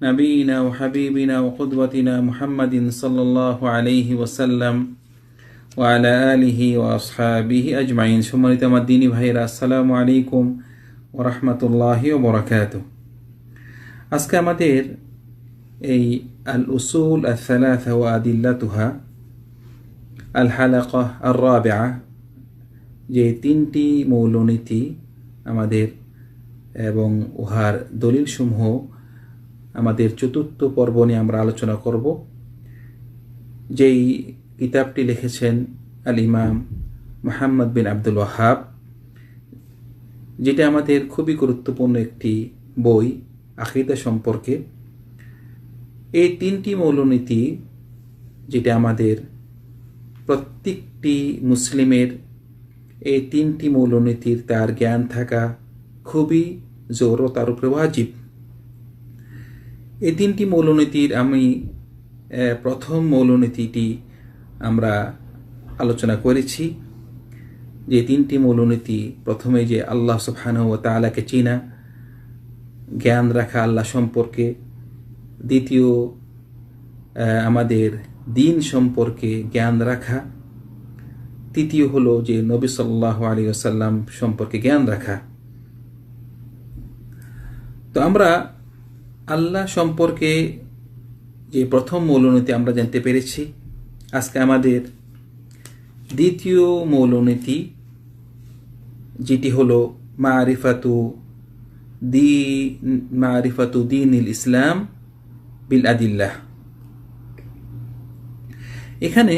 نبينا وحبيبنا وقدوتنا محمد صلى الله عليه وسلم وعلى آله وأصحابه أجمعين সম্মানিত আমার দিনী ভাইরা আসসালামু আলাইকুম ওরহমতুল্লাহি ওবরাকাত আজকে আমাদের এই আল উসুল আসালাথা ও আদিল্লাতুহা আল হালাকা আর রাবিআ যে তিনটি মৌলনীতি আমাদের এবং উহার দলিলসমূহ আমাদের চতুর্থ পর্ব নিয়ে আমরা আলোচনা করব। যেই কিতাবটি লিখেছেন আল ইমাম মোহাম্মদ বিন আব্দুল ওয়াহাব, যেটা আমাদের খুবই গুরুত্বপূর্ণ একটি বই আখিদা সম্পর্কে। এই তিনটি মৌলনীতি যেটা আমাদের প্রত্যেকটি মুসলিমের এই তিনটি মৌলনীতির তার জ্ঞান থাকা খুবই জোর ও তার উপরে ওয়াজিব। এই তিনটি মৌলনীতির আমি প্রথম মৌলনীতিটি আমরা আলোচনা করেছি। যে তিনটি মৌলনীতি, প্রথমে যে আল্লাহ সুবহানাহু ওয়া তাআলাকে চিনা, জ্ঞান রাখা আল্লাহ সম্পর্কে। দ্বিতীয় আমাদের দিন সম্পর্কে জ্ঞান রাখা। তৃতীয় হলো যে নবী সাল্লাহ আলী আসাল্লাম সম্পর্কে জ্ঞান রাখা। তো আমরা আল্লাহ সম্পর্কে যে প্রথম মৌলনীতি আমরা জানতে পেরেছি, আজকে আমাদের দ্বিতীয় মৌলনীতি, যেটি হলো মারিফাতু দি মারিফাতু দিন ইসলাম বিল আদিল্লাহ। এখানে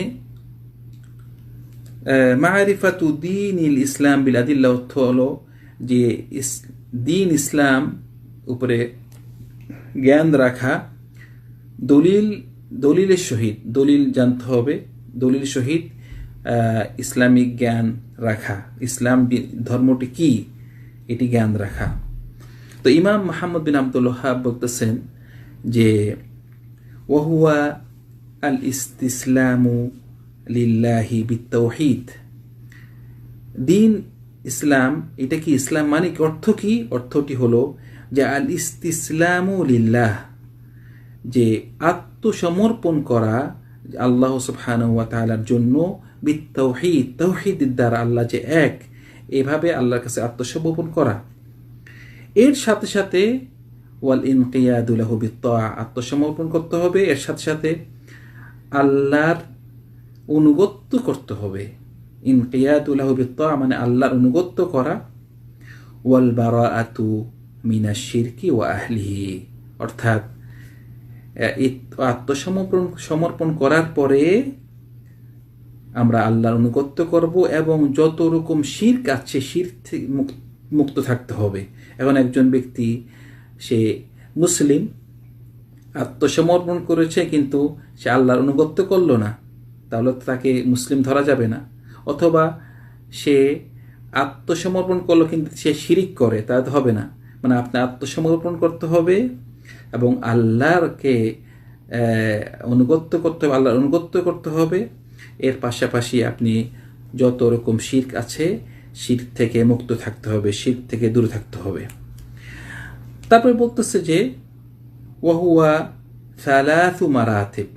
মারিফাতু দিন ইসলাম বিল আদিল্লাহ অর্থ হলো যে দিন ইসলাম উপরে জ্ঞান রাখা, দলিল, দলিলের সহিত, দলিল জানতে হবে, দলিল সহিত ইসলামিক জ্ঞান রাখা। ইসলাম ধর্মটি কি? এটি জ্ঞান রাখা। তো ইমাম মাহমুদ বিন আব্দুল হাব বলতেছেন যে, ওহুয়া আল ইস্তিসলামু লিল্লাহি বিত্তৌহিদ। দিন ইসলাম, এটা কি ইসলাম মানে অর্থ কি? অর্থটি হলো যে আল ইস্তিসলামু লিল্লাহ, যে আত্মসমর্পণ করা আল্লাহ তাআলার জন্য বিত্তৌহিদ, তৌহিদের দ্বারা আল্লাহ যে এক, এভাবে আল্লাহর কাছে আত্মসমর্পণ করা। এর সাথে সাথে ওয়াল ইনকিয়াদুল্লাহ বিত্তা আত্মসমর্পণ করতে হবে। এর সাথে সাথে আল্লাহর অনুগত্য করতে হবে। ইনকিয়াদুল্লাহ বিত্তা মানে আল্লাহর অনুগত্য করা। ওয়াল বারা আতু মিনা শিরকি ও আহলিহি। অর্থাৎ আত্মসমর্পণ, সমর্পণ করার পরে আমরা আল্লাহর অনুগত্য করব এবং যত রকম শির্ক আছে, শির মুক্ত থাকতে হবে। এখন একজন ব্যক্তি, সে মুসলিম, আত্মসমর্পণ করেছে কিন্তু সে আল্লাহর অনুগত্য করল না, তাহলে তাকে মুসলিম ধরা যাবে না। অথবা সে আত্মসমর্পণ করল কিন্তু সে শিরিক করে তা হবে না। মানে আপনি আত্মসমর্পণ করতে হবে এবং আল্লাহরকে অনুগত্য করতে হবে, আল্লাহর অনুগত্য করতে হবে। এর পাশাপাশি আপনি যত রকম শির্ক আছে, শির্ক থেকে মুক্ত থাকতে হবে, শির্ক থেকে দূরে থাকতে হবে। তারপরে বলতেছে যে, ওয়াহুয়া সালাসু মারাথিব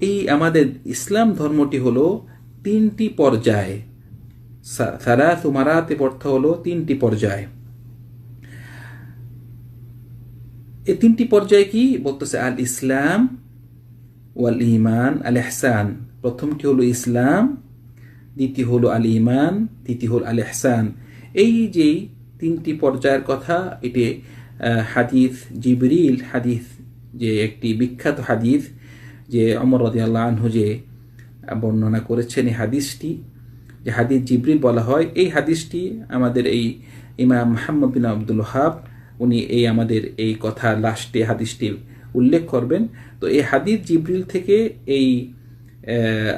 এই আমাদের ইসলাম ধর্মটি হলো তিনটি পর্যায়। সালাসু মারাতিব অর্থ হলো তিনটি পর্যায়। এই তিনটি পর্যায়ে কি? বলতেছে আল ইসলাম ওয়াল ইমান আল এহসান প্রথমটি হলো ইসলাম, দ্বিতীয় হলো আল ইমান তৃতীয় হল আল এহসান এই যে তিনটি পর্যায়ের কথা, এটি হাদিস জিবরিল, হাদিস যে একটি বিখ্যাত হাদিস যে অমর রদিয়াল্লাহ আনহু যে বর্ণনা করেছেন এই হাদিসটি, যে হাদিস জিবরিল বলা হয়, এই হাদিসটি আমাদের এই ইমাম মাহমদ বিন আব্দুল হাব উনি এই আমাদের এই কথা লাস্টে হাদিসটি উল্লেখ করবেন। তো এই হাদিস জিব্রিল থেকে এই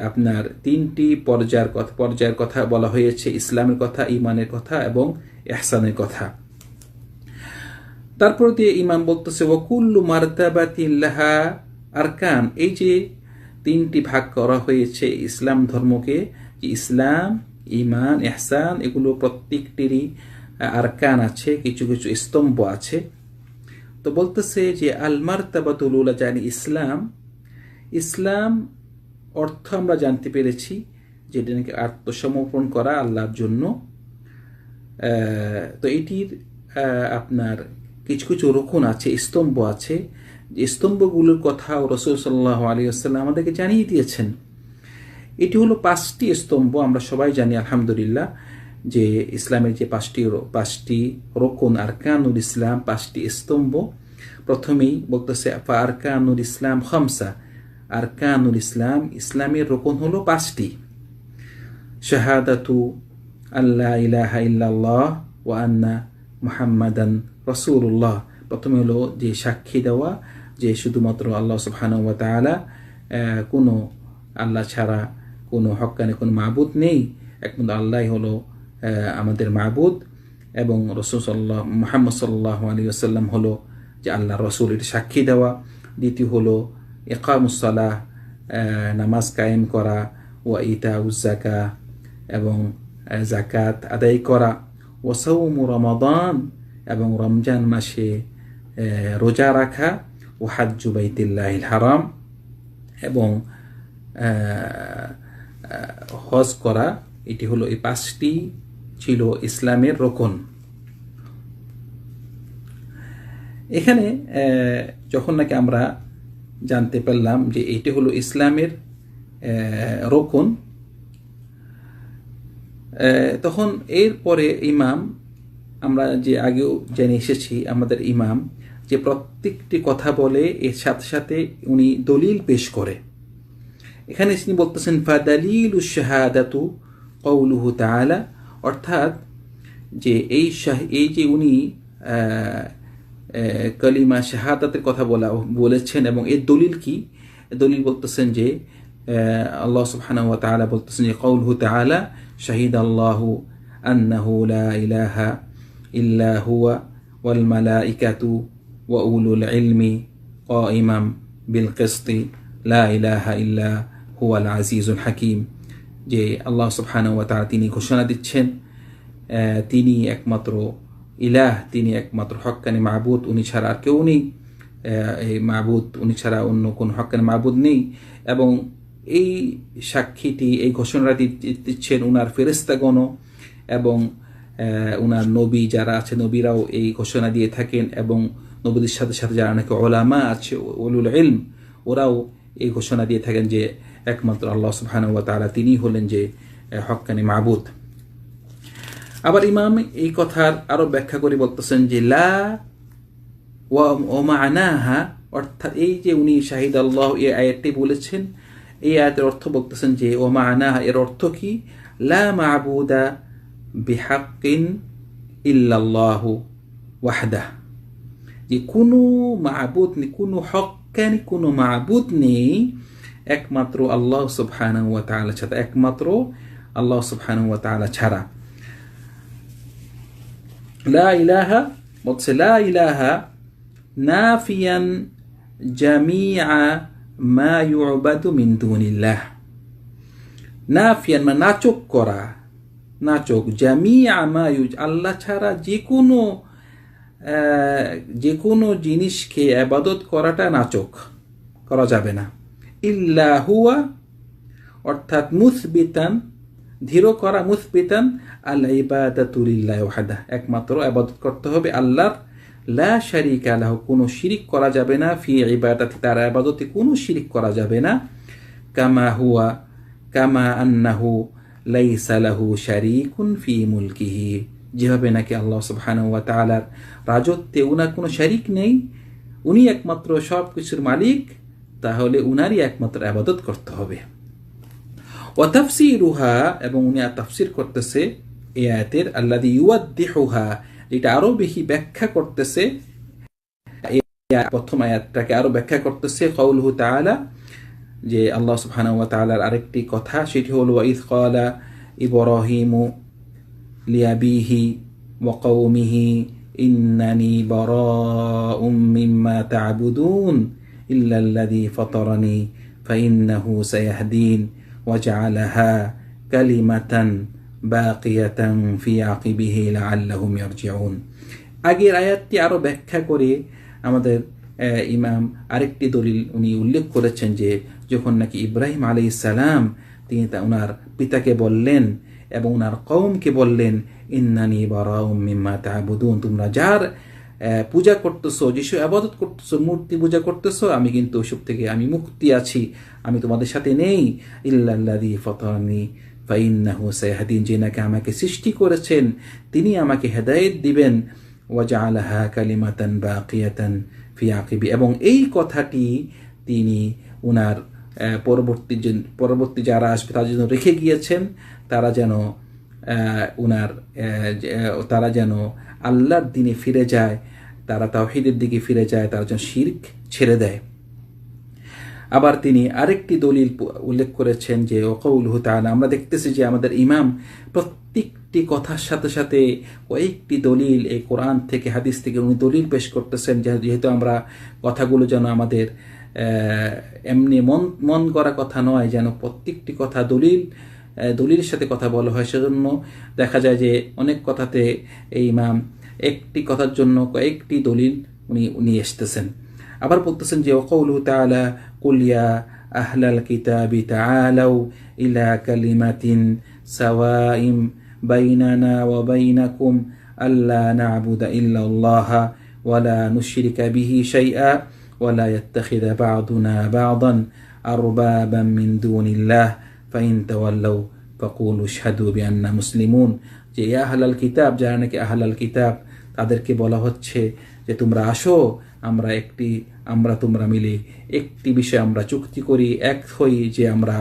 আপনার তিনটি পর্যায়ের কথা পর্যায়ের কথা বলা হয়েছে, ইসলামের কথা ইমানের কথা এবং এহসানের কথা। তারপর দিয়ে ইমাম বলতেছে, ওকুল্লু মারতাবাতিল্লাহা আরকান। এই যে তিনটি ভাগ করা হয়েছে ইসলাম ধর্মকে ইসলাম ইমান এহসান এগুলো প্রত্যেকটিরই আরকান আছে, কিছু কিছু স্তম্ভ আছে। তো বলতেছে যে আলমার তাবাতুল জানি ইসলাম। ইসলাম অর্থ আমরা জানতে পেরেছি যেটা নাকি আত্মসমর্পণ করা আল্লাহর জন্য। তো এটির আপনার কিছু কিছু রক্ষণ আছে, স্তম্ভ আছে। স্তম্ভগুলোর কথাও রসুল সাল্লাহ আলী আসাল্লাম আমাদেরকে জানিয়ে দিয়েছেন। এটি হলো পাঁচটি স্তম্ভ, আমরা সবাই জানি, আলহামদুলিল্লাহ। যে ইসলামের যে পাঁচটি পাঁচটি রোকন আরকানুল ইসলাম, পাঁচটি স্তম্ভ, প্রথমেই বলতেছে আরকানুল ইসলাম খামসা। আরকানুল ইসলাম, ইসলামের রোকন হলো পাঁচটি। শাহাদাতু আল্লাহ ইলাহা ইল্লাল্লাহ ওয়া আন্না মুহাম্মাদান রসুল্লাহ প্রথমে হলো যে সাক্ষী দেওয়া, যে শুধুমাত্র আল্লাহ সুবহানাহু ওয়া তাআলা কোনো আল্লাহ ছাড়া কোনো হকানে কোনো মাবুদ নেই। একমাত্র আল্লাহ হলো আমাদের মাবুদ এবং রসুল সাল্লাহ মোহাম্মদ সাল্লাহ আলী আসাল্লাম হলো যে আল্লাহ রসুল এটি সাক্ষী দেওয়া। দ্বিতীয় হলো একামুসালাহ নামাজ কায়েম করা ওয়া ইতা উজ্জাকা এবং জাকাত আদায় করা। ওয়াসৌম রমাদান এবং রমজান মাসে রোজা রাখা। ও হাজ্জু বাইতিল্লাহিল হারাম এবং হজ করা। এটি হলো এই পাঁচটি ছিল ইসলামের রোকন। এখানে যখন নাকি আমরা জানতে পারলাম যে এটি হলো ইসলামের রোকন তখন এরপরে ইমাম, আমরা যে আগেও জেনে এসেছি আমাদের ইমাম, যে প্রত্যেকটি কথা বলে, এর সাথে সাথে উনি দলিল পেশ করে। এখানে তিনি বলতেছেন ফাদালিল শাহাদাতু কৌলুহু তাআলা অর্থাৎ যে এই শাহ এই যে উনি আহ, আহ, কালিমা শাহাদাতের কথা বলা বলেছেন এবং এর দলিল কি দলিল বলতেছেন যে আহ, আল্লাহ সুবহানাহু ওয়া তাআলা বলতেছেন যে কৌলুহু তাআলা শাহিদ আল্লাহু আন্নাহু লা ইলাহা ইল্লা হুয়া ওয়াল মালাইকাতু ওয়া উলুল ইলমি قائما بالقسط لا إله إلا هو العزيز الحكيم যে আল্লাহ সুবহানাহু ওয়া তাআলা তিনি ঘোষণা দিচ্ছেন তিনি একমাত্র ইলাহ, তিনি একমাত্র হক্কানি মাহবুদ উনি ছাড়া আর কেউ নেই। এই মাহবুদ উনি ছাড়া অন্য কোনো হক্কানি মাহবুদ নেই এবং এই সাক্ষীটি, এই ঘোষণাটি দিচ্ছেন উনার ফেরেস্তাগণও এবং উনার নবী যারা আছে, নবীরাও এই ঘোষণা দিয়ে থাকেন এবং নবীদের সাথে সাথে যারা নাকি ওলামা আছে ওলুল ইলম, ওরাও এই ঘোষণা দিয়ে থাকেন যে একমাত্র আল্লাহ সুবহানাহু ওয়া তাআলা তিনিই হলেন যে আহ, হক্কানি মাহবুদ আবার ইমাম এই কথার আরও ব্যাখ্যা করে বলতেছেন যে লা ওয়া ওমানাহা অর্থাৎ এই যে উনি শাহিদ আল্লাহ এই আয়াতটি বলেছেন এই আয়াতের অর্থ বলতেছেন যে ওমানাহা এর অর্থ কি? লা মাবুদা বিহাক্কিন ইল্লাল্লাহু ওয়াহদাহ। যে কোনো মাবুদ নেই কোনো হক্কানি কোনো মাবুদ নেই একমাত্র আল্লাহ সুবহানাহু ওয়া তাআলা ছাড়া, একমাত্র আল্লাহ সুবহানাহু ওয়া তাআলা ছাড়া। লা ইলাহা, বলছে লা ইলাহা নাফিয়ান জামিআ মা ইউবাদু মিন দুনিল্লাহ। নাফিয়ান মানে নাচক করা, নাচক। জামিআ মা আল্লাহ ছাড়া যে কোনো যে কোনো জিনিসকে আবাদত করাটা নাচক, করা যাবে না। ইল্লা হুয়া, অর্থাৎ মুসবিতান ধীর করা মুসবিতান আল্লাহ ইবাদাতুলিল্লাহ ওয়াহাদা। একমাত্র আবাদত করতে হবে আল্লাহর। লা শারিক আলাহ কোনো শিরিক করা যাবে না। ফি ইবাদাতে, তার আবাদতে কোনো শিরিক করা যাবে না। কামা হুয়া, কামা আন্নাহু লাইসা লাহু শারিকুন ফি মুলকিহি। যেভাবে নাকি আল্লাহ সুবহানাহু ওয়া তাআলার রাজত্বে উনার কোনো শারিক নেই, উনি একমাত্র সব কিছুর মালিক। তাহলে উনারই একমাত্র আবাদত করতে হবে। ওয়াতাফসিরুহা এবং উনি তাফসির করতেছে এই আয়াতের আল্লাদি ইউয়াদ্দিহুহা, যেটা আরও বেশি ব্যাখ্যা করতেছে। প্রথম আয়াতটাকে আরও ব্যাখ্যা করতেছে কৌলহু তাআলা, যে আল্লাহ সুবহানাহু তাআলার আরেকটি কথা, সেটি হলো ওয়াইদ ক্বালা ইব্রাহিমু লিয়াবিহি ওয়া কওমিহি, ইন্নানি বারাউম মিম্মা তা'বুদুন। ইল্লা আল্লাযী ফাতারানি ফাইন্নাহু সায়াহদিন وجعلها كلمة باقية في عقبه لعلهم يرجعون আগের আয়াতটি আরো ব্যাখ্যা করে আমাদের আহ, ইমাম আরেকটি দলিল উনি উল্লেখ করেছেন যে যখন নাকি ইব্রাহিম আলী সালাম তিনি তা ওনার পিতাকে বললেন এবং ওনার কৌমকে বললেন ইন্নানি বারাউম মিম্মা তাবুদুন তোমরা যার আহ, পূজা করতেছো যিশু আবাদত করতেছো মূর্তি পূজা করতেছো আমি কিন্তু ওসব থেকে আমি মুক্তি আছি আমি তোমাদের সাথে নেই। ইল্লাল্লাযী ফাতারানি ফাইন্নাহু সায়াহদিন যে নাকি আমাকে সৃষ্টি করেছেন তিনি আমাকে হেদায়েত দিবেন। ওয়াজআলাহা কালিমাতান বাকিয়াতান ফি আকিবি এবং এই কথাটি তিনি ওনার পরবর্তী যে পরবর্তী যারা আসবে তার জন্য রেখে গিয়েছেন তারা যেন আহ, তারা যেন আল্লাহর দিনে ফিরে যায়। তারা তাওহিদের দিকে ফিরে যায়, তারা যেন শির্ক ছেড়ে দেয়। আবার তিনি আরেকটি দলিল উল্লেখ করেছেন যে ওকৌলহু হুতান আমরা দেখতেছি যে আমাদের ইমাম প্রত্যেকটি কথার সাথে সাথে কয়েকটি দলিল এই কোরআন থেকে, হাদিস থেকে উনি দলিল পেশ করতেছেন যেহেতু আমরা কথাগুলো যেন আমাদের এমনি মন মন করা কথা নয়, যেন প্রত্যেকটি কথা দলিল দলিলের সাথে কথা বলা হয়। সেজন্য দেখা যায় যে অনেক কথাতে এই ইমাম একটি কথার জন্য কয়েকটি দলিল উনি নিয়ে এসতেছেন আবার বলতেছেন যে ওকৌলু তাআলা, কুল ইয়া আহলাল কিতাবি তাআলাউ ইলা কালিমাতিন সাওয়াইম বাইনানা ওয়া বাইনাকুম আল্লা না'বুদা ইল্লাল্লাহা ওয়ালা নুশরিকা বিহি শাইআ ওয়ালা ইয়াত্তাখিযা বা'দুনা বা'দান আরবাবান মিন দুনিল্লাহ ফাইন তাওয়াল্লাউ ফাকুলু আশহাদু বিআন্না মুসলিমুন। যে আহলাল কিতাব, যারা নাকি আহলাল কিতাব তাদেরকে বলা হচ্ছে যে, তোমরা আসো, আমরা একটি, আমরা তোমরা মিলে একটি বিষয়ে আমরা চুক্তি করি, এক হই যে আমরা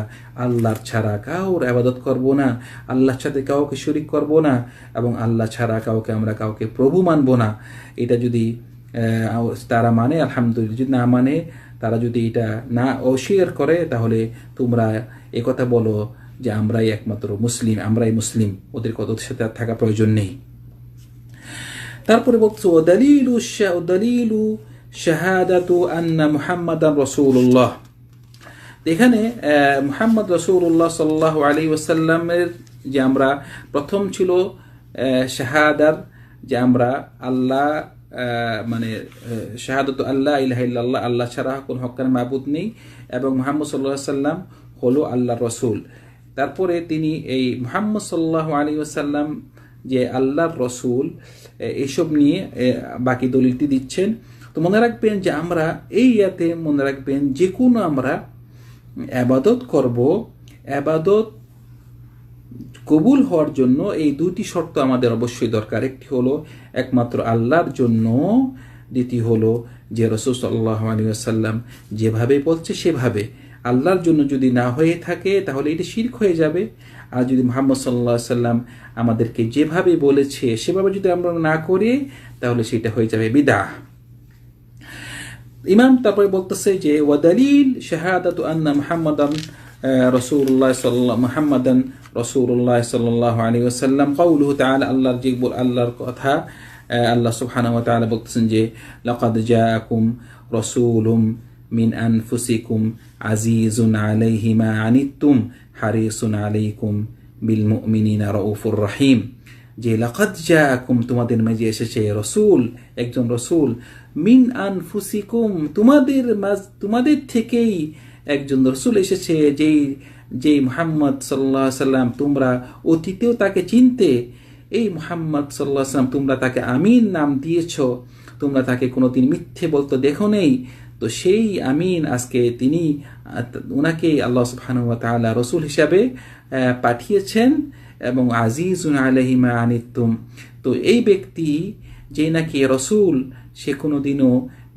আল্লাহর ছাড়া কাউর আবাদত করব না আল্লাহর সাথে কাউকে শরিক করব না, এবং আল্লাহ ছাড়া কাউকে আমরা কাউকে প্রভু মানব না। এটা যদি তারা মানে আলহামদুলিল্লাহ, যদি না মানে তারা যদি এটা না অস্বীকার করে, তাহলে তোমরা একথা বলো যে, আমরাই একমাত্র মুসলিম, আমরাই মুসলিম, ওদের কত সাথে থাকা প্রয়োজন নেই। তারপরে বলছে ও দলিলু ও দলিলু শাহাদাতু আন্না মুহাম্মাদান রসুল্লাহ এখানে মুহাম্মদ রসুল্লাহ সাল্লাহ আলী ওসাল্লামের যে আমরা প্রথম ছিল শাহাদার, যে আমরা আল্লাহ মানে শাহাদত আল্লাহ ইল্লাল্লাহ, আল্লাহ ছাড়া কোনো হকার মাবুদ নেই এবং মোহাম্মদ সাল্লাহ সাল্লাম হলো আল্লাহ রসুল। তারপরে তিনি এই মোহাম্মদ সাল্লাহ আলী ওসাল্লাম যে আল্লাহর রসুল এসব নিয়ে বাকি দলিলটি দিচ্ছেন। তো মনে রাখবেন যে আমরা এই ইয়াতে মনে রাখবেন যে কোনো আমরা আবাদত করব। আবাদত কবুল হওয়ার জন্য এই দুটি শর্ত আমাদের অবশ্যই দরকার। একটি হলো একমাত্র আল্লাহর জন্য, দ্বিতীয় হলো যে রসুল সাল্লাহ আলিয়াল্লাম যেভাবে বলছে সেভাবে আল্লাহর জন্য যদি না হয়ে থাকে, তাহলে এটা শির্ক হয়ে যাবে। আর যদি মোহাম্মদ সাল্লাহ সাল্লাম আমাদেরকে যেভাবে বলেছে, সেভাবে যদি আমরা না করি, তাহলে সেটা হয়ে যাবে বিদা ইমাম তারপরে বলতেছে যে ওয়াদালিল শাহাদাত আন্না মুহাম্মাদান রসুল্লাহ সাল্লাহ মুহাম্মাদান রসুল্লাহ সাল্লাহ আলী ওসাল্লাম কৌলুহ তাআলা, আল্লাহর যে আল্লাহর কথা আল্লাহ সুবহানাহু ওয়া তাআলা বলতেছেন যে, লাকাদ জাআকুম রাসূলুম মিন আনফুসিকুম আজিজুন আলাইহি মা আনিতুম হারিসুন আলাইকুম বিল মুমিনিনা রাউফুর রহিম। যে লাকাদ জাআকুম, তোমাদের মাঝে এসেছে রসুল, একজন রসুল, মিন আনফুসিকুম, তোমাদের মাঝ, তোমাদের থেকেই একজন রসুল এসেছে, যেই যেই মুহাম্মদ সাল্লাহ সাল্লাম তোমরা অতীতেও তাকে চিনতে, এই মুহাম্মদ সাল্লাহ সাল্লাম তোমরা তাকে আমিন নাম দিয়েছ, তোমরা তাকে কোনোদিন মিথ্যে বলতো দেখো নেই তো সেই আমিন আজকে তিনি, ওনাকে আল্লাহ ওয়া তাআলা রসুল হিসাবে পাঠিয়েছেন এবং আজিজুন আলহিমা আনিতুম তো এই ব্যক্তি যে নাকি রসুল, সে কোনো দিনও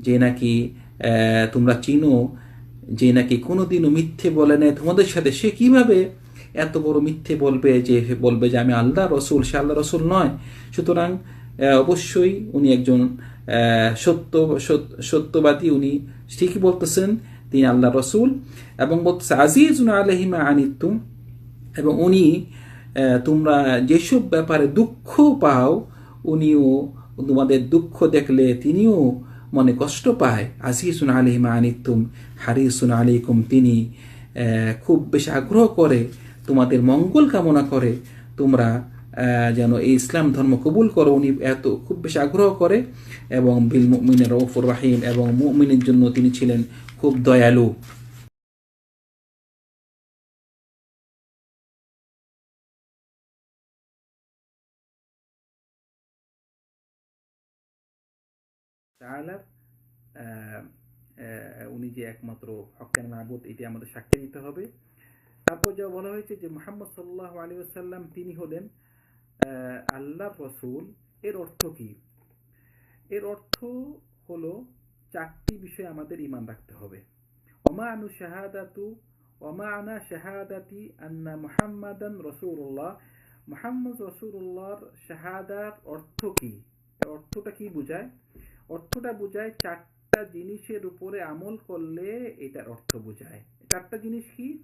যে নাকি তোমরা চিনো, যে নাকি কোনোদিনও মিথ্যে বলে নেয় তোমাদের সাথে সে কীভাবে এত বড় মিথ্যে বলবে যে বলবে যে আমি আল্লাহ রসুল, সে আল্লাহ রসুল নয়। সুতরাং অবশ্যই উনি একজন সত্য সত্যবাদী উনি ঠিকই বলতেছেন, তিনি আল্লাহ রসুল, এবং বলতেছে আজিজ আলহিমা আনিতুম এবং উনি তোমরা যেসব ব্যাপারে দুঃখ পাও, উনিও তোমাদের দুঃখ দেখলে তিনিও মনে কষ্ট পায়। আজিজুন আলিমা আনিতুম হারিসুন আলিকুম তিনি খুব বেশি আগ্রহ করে, তোমাদের মঙ্গল কামনা করে তোমরা যেন এই ইসলাম ধর্ম কবুল করো। উনি এত খুব বেশি আগ্রহ করে এবং বিল মুমিনের রৌফুর রাহিম এবং মুমিনের জন্য তিনি ছিলেন খুব দয়ালু। উনি যে একমাত্র হকের মাহবুদ, এটি আমাদের সাক্ষী নিতে হবে। তারপর যা বলা হয়েছে যে মোহাম্মদ সাল্লাহ আলী তিনি হলেন আহ, আল্লাহর রসুল এর অর্থ কি? এর অর্থ হলো চারটি বিষয়ে আমাদের ইমান রাখতে হবে। অমা আনু শাহাদাতু অমা আনা শাহাদাতি আন্না মুহাম্মাদান রসুল্লাহ মুহাম্মদ রসুল্লাহর শাহাদার অর্থ কি? অর্থটা কি বোঝায়? অর্থটা বোঝায় চারটা জিনিসের উপরে আমল করলে এটার অর্থ বোঝায়। চারটা জিনিস কি?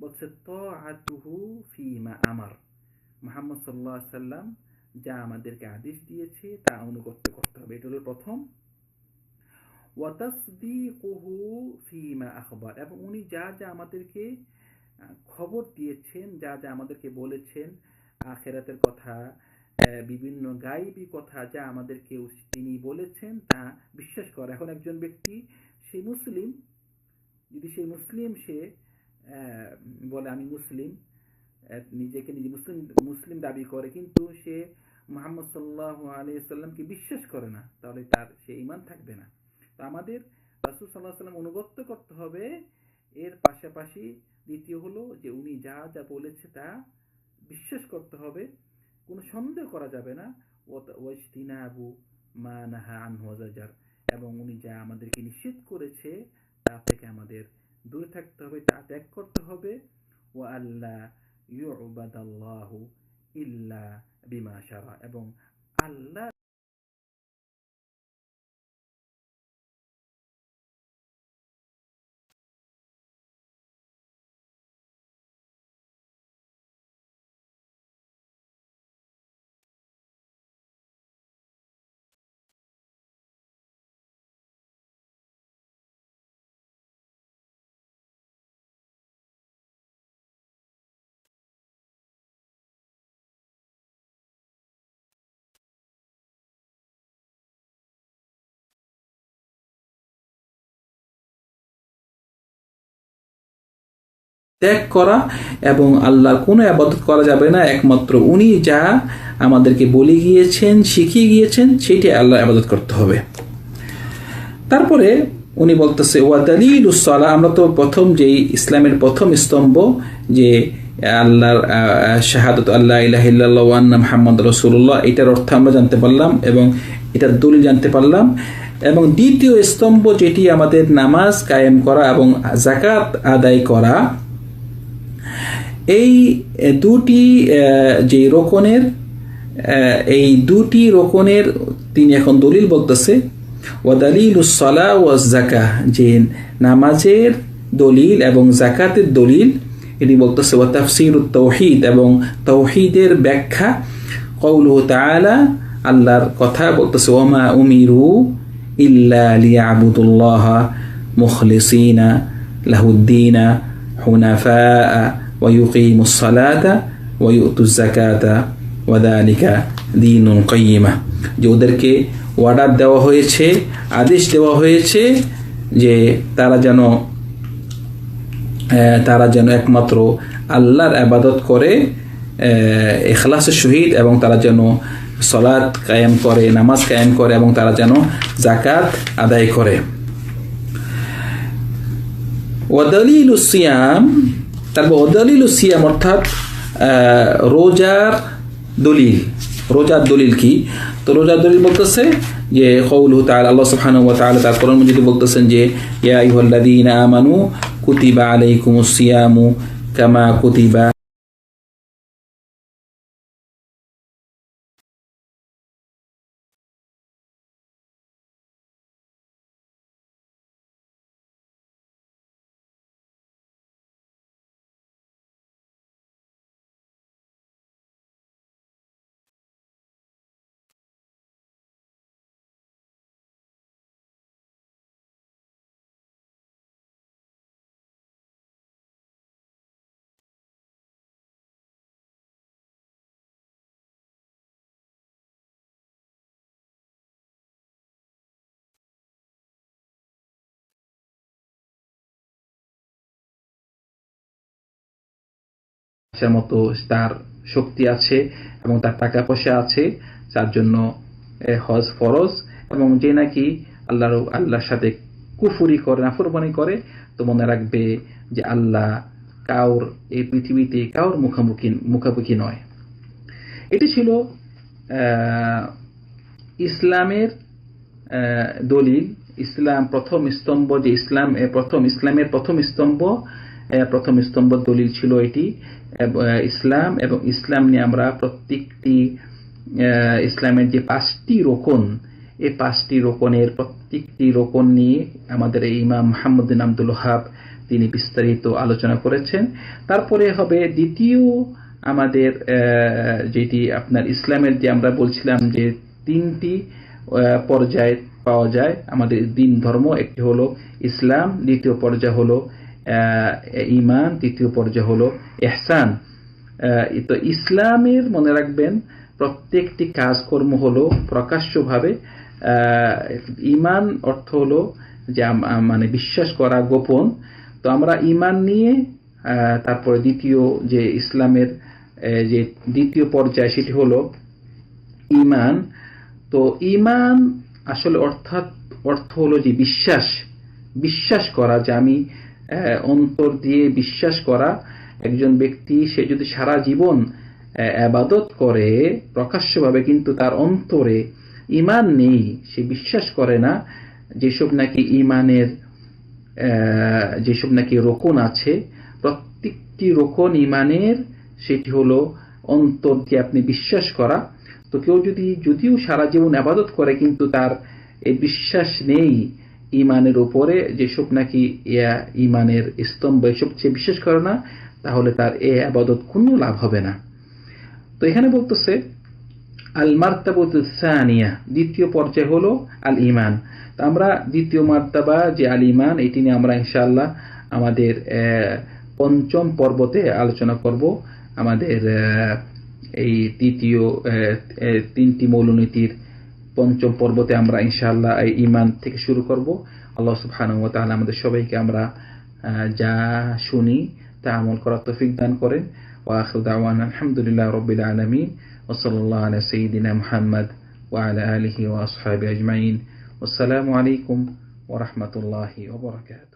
বলছে তাআতুহু ফিমা আমার। মুহাম্মদ আলাইহি সাল্লাম যা আমাদেরকে আদেশ দিয়েছে, তা অনুগত্য করতে হবে। এটা হলো প্রথম। ফিমা আখবার। এবং উনি যা যা আমাদেরকে খবর দিয়েছেন, যা যা আমাদেরকে বলেছেন, আখেরাতের কথা বিভিন্ন গাইবী কথা যা আমাদেরকে তিনি বলেছেন, তা বিশ্বাস করা। এখন একজন ব্যক্তি, সে মুসলিম, যদি সেই মুসলিম, সে বলে আমি মুসলিম নিজেকে নিজে মুসলিম মুসলিম দাবি করে, কিন্তু সে মোহাম্মদ সাল্লাহ আলিয়াল্লামকে বিশ্বাস করে না। তাহলে তার, সে ইমান থাকবে না। তো আমাদের রাসুল সাল্লাহ সাল্লাম অনুগত্য করতে হবে। এর পাশাপাশি দ্বিতীয় হলো যে উনি যা যা বলেছে তা বিশ্বাস করতে হবে। কোনো সন্দেহ করা যাবে না। ওয়াজতিনাবু মা নাহা আনহু ওয়াজাজার এবং উনি যা আমাদেরকে নিষেধ করেছে, তা থেকে আমাদের দূরে থাকতে হবে, তা ত্যাগ করতে হবে। ও আল্লাহ ইউবাদাল্লাহু ইল্লা বিমা শারা এবং আল্লাহ ত্যাগ করা এবং আল্লাহর কোনো আবাদত করা যাবে না, একমাত্র উনি যা আমাদেরকে বলে গিয়েছেন, শিখিয়ে গিয়েছেন, সেটি আল্লাহ আবাদত করতে হবে। তারপরে উনি বলতেছে ওয়াদালিল উসলা আমরা তো প্রথম যেই ইসলামের প্রথম স্তম্ভ, যে আল্লাহর শাহাদত আল্লাহ ইলাহিল্লাহ মোহাম্মদ রসুল্লাহ এটার অর্থ আমরা জানতে পারলাম এবং এটার দলিল জানতে পারলাম। এবং দ্বিতীয় স্তম্ভ, যেটি আমাদের নামাজ কায়েম করা এবং জাকাত আদায় করা এই দুটি যে রোকনের এই দুটি রোকনের তিনি এখন দলিল বলতেছে ওয়াদালিল সলা ও জাকা যে নামাজের দলিল এবং জাকাতের দলিল, এটি বলতেছে, ওয়া তাফসির তৌহিদ এবং তৌহিদের ব্যাখ্যা কৌলু তাআলা আল্লাহর কথা বলতেছে ওমা উমিরু ইল্লা লিয়াবুদুল্লাহ মুখলিসিনা লাহুদ্দিনা হুনাফাআ ويقيموا الصلاة ويؤتوا الزكاة وذلك دين قيمة যে ওদেরকে অর্ডার দেওয়া হয়েছে আদেশ দেওয়া হয়েছে যে তারা যেন আহ, তারা যেন একমাত্র আল্লাহর আবাদত করে আহ, এখলাসের সহিত এবং তারা যেন সলাৎ কায়েম করে নামাজ কায়েম করে এবং তারা যেন জাকাত আদায় করে ওয়াদলিল সিয়াম তারপর অদলিল সিয়াম অর্থাৎ রোজার দলিল। রোজার দলিল কি? তো রোজার দলিল বলতেছে যে কৌলহু তাআলা, আল্লাহ সুবহানাহু ওয়া তাআলা তার কোরআন মজিদে বলতেছেন যে, ইয়া আইয়ুহাল্লাযীনা আমানু কুতিবা আলাইকুমুস সিয়ামু কামা কুতিবা আসার মতো তার শক্তি আছে এবং তার টাকা পয়সা আছে, যার জন্য হজ ফরজ এবং যে নাকি আল্লাহর আল্লাহর সাথে কুফুরি করে, নাফরমানি করে, তো মনে রাখবে যে আল্লাহ কাউর, এই পৃথিবীতে কাউর মুখোমুখি, মুখামুখি নয়। এটি ছিল ইসলামের দলিল। ইসলাম প্রথম স্তম্ভ, যে ইসলাম প্রথম, ইসলামের প্রথম স্তম্ভ প্রথম স্তম্ভ দলিল ছিল এটি। ইসলাম এবং ইসলাম নিয়ে আমরা প্রত্যেকটি ইসলামের যে পাঁচটি রোকন, এই পাঁচটি রোকনের প্রত্যেকটি রোকন নিয়ে আমাদের ইমাম মোহাম্মদিন আব্দুল হাব তিনি বিস্তারিত আলোচনা করেছেন। তারপরে হবে দ্বিতীয় আমাদের যেটি আপনার ইসলামের যে আমরা বলছিলাম যে তিনটি পর্যায়ে পাওয়া যায় আমাদের দিন ধর্ম। একটি হলো ইসলাম, দ্বিতীয় পর্যায় হলো ইমান তৃতীয় পর্যায় হলো এহসান তো ইসলামের মনে রাখবেন, প্রত্যেকটি কাজকর্ম হলো প্রকাশ্যভাবে। ইমান অর্থ হলো যে মানে বিশ্বাস করা গোপন। তো আমরা ইমান নিয়ে তারপরে দ্বিতীয় যে ইসলামের যে দ্বিতীয় পর্যায় সেটি হলো ইমান তো ইমান আসলে অর্থাৎ, অর্থ হলো যে বিশ্বাস। বিশ্বাস করা যে আমি অন্তর দিয়ে বিশ্বাস করা, একজন ব্যক্তি, সে যদি সারা জীবন আবাদত করে, প্রকাশ্যভাবে কিন্তু তার অন্তরে ইমান নেই, সে বিশ্বাস করে না, যেসব নাকি ইমানের যেসব নাকি রোকন আছে, প্রত্যেকটি রোকন ইমানের সেটি হলো অন্তর দিয়ে আপনি বিশ্বাস করা। তো কেউ যদি, যদিও সারা জীবন আবাদত করে, কিন্তু তার এই বিশ্বাস নেই ইমানের উপরে, যেসব নাকি ইয়া ইমানের স্তম্ভ এসব চেয়ে বিশ্বাস করে না, তাহলে তার এ আবাদত কোনো লাভ হবে না। তো এখানে বলতেছে আল মার্তাবতু সানিয়া, দ্বিতীয় পর্যায় হলো আল ইমান তো আমরা দ্বিতীয় মার্তাবা যে আল ইমান এটি নিয়ে আমরা ইনশাআল্লাহ আমাদের পঞ্চম পর্বতে আলোচনা করব। আমাদের এই তৃতীয় তিনটি মৌলনীতির পঞ্চম পর্বতে আমরা ইনশাআল্লাহ এই ইমান থেকে শুরু করব। আল্লাহ সুবহানাহু তাআলা আমাদের সবাইকে আমরা যা শুনি তা আমল করার তৌফিক দান করেন। ওয়া আখিরু দাওয়ানা আলহামদুলিল্লাহ রাব্বিল আলামিন। ওয়া সাল্লাল্লাহু আলা সাইয়্যিদিনা মুহাম্মদ ওয়া আলা আলিহি ওয়া আসহাবিহি আজমাইন। আসসালামু আলাইকুম ওয়া রাহমাতুল্লাহি ওয়া